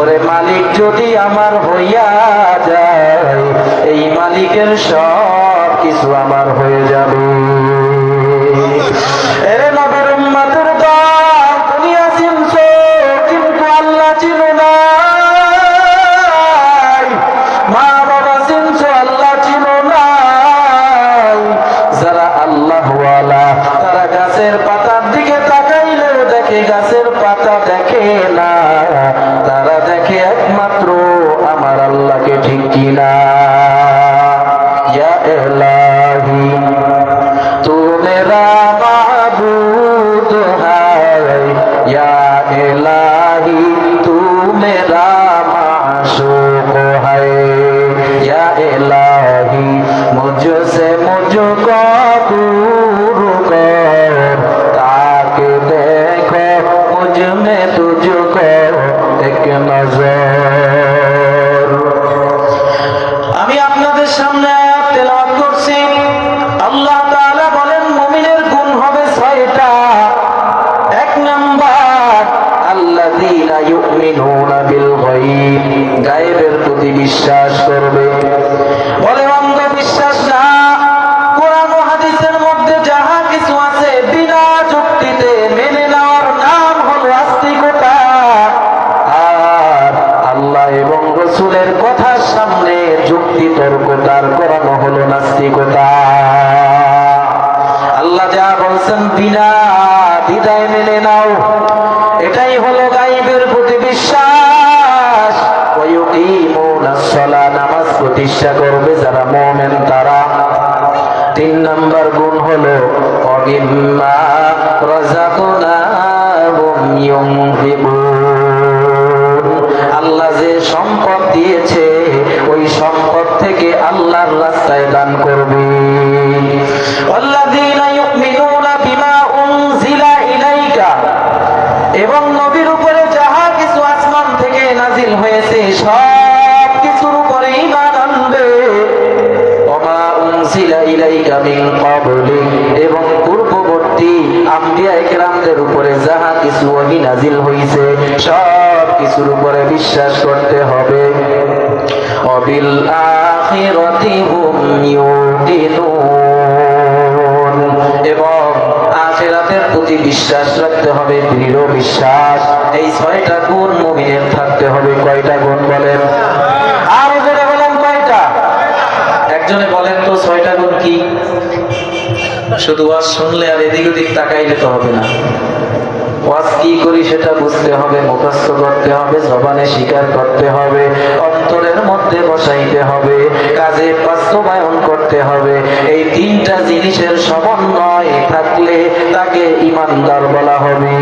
পরে মালিক যদি আমার হইয়া যায় এই মালিকের সব কিছু আমার হয়ে যাবে। দেখে একমাত্র আমার আল্লাহকে ঠিক কিনা? ইয়া ইলাহি तू আকবর আমি আপনাদের সামনে তেলাওয়াত করছি। আল্লাহ তাআলা বলেন, মমিনের গুণ হবে ছয়টা। এক নাম্বার, আল্লাযীনা ইউমিনুনা বিল গায়ব। গায়েবের প্রতি বিশ্বাস করবে। বিনা দ্বিধায় মেনে নাও। এটাই হলো গাইবের প্রতি বিশ্বাস। নামাজ প্রতিষ্ঠা করবে যারা মুমিন তারা। তিন নাম্বার গুণ হলো, অগিম্মা ইউনফিকুন আল্লাহ যে সম্পদ এবং নবীর উপরে যাহা কিছু আসমান থেকে নাজিল হয়েছে, সব কিছুর উপরে ঈমান আনবে। ওমা উনজিলা ইলাইকা মিন এবং পূর্ববর্তী আম্বিয়া একরামদের উপরে যাহা কিছু ওহী নাজিল হইছে, সব কিছুর উপরে বিশ্বাস করতে হবে। অবিল আখিরাতি হুম ইউকিনুন। প্রতি বিশ্বাস রাখতে হবে, দৃঢ় বিশ্বাস। এই ছয়টা গুণ মুমিনের থাকতে হবে। কয়টা গুণ বলেন? আরও জোরে বলেন কয়টা? একজনে বলেন তো ছয়টা গুণ কি? শুধু ওয়াজ শুনলে আর এদিক ওদিক তাকাইলে তো হবে না। ওয়াজ কি করি সেটা বুঝতে হবে, মুখস্থ করতে হবে, জবানে স্বীকার করতে হবে, অন্তরের মধ্যে বসাইতে হবে, কাজে বাস্তবায়ন করতে হবে। এই তিনটা জিনিসের থাকলে তাকে ইমানদার বলা হবে।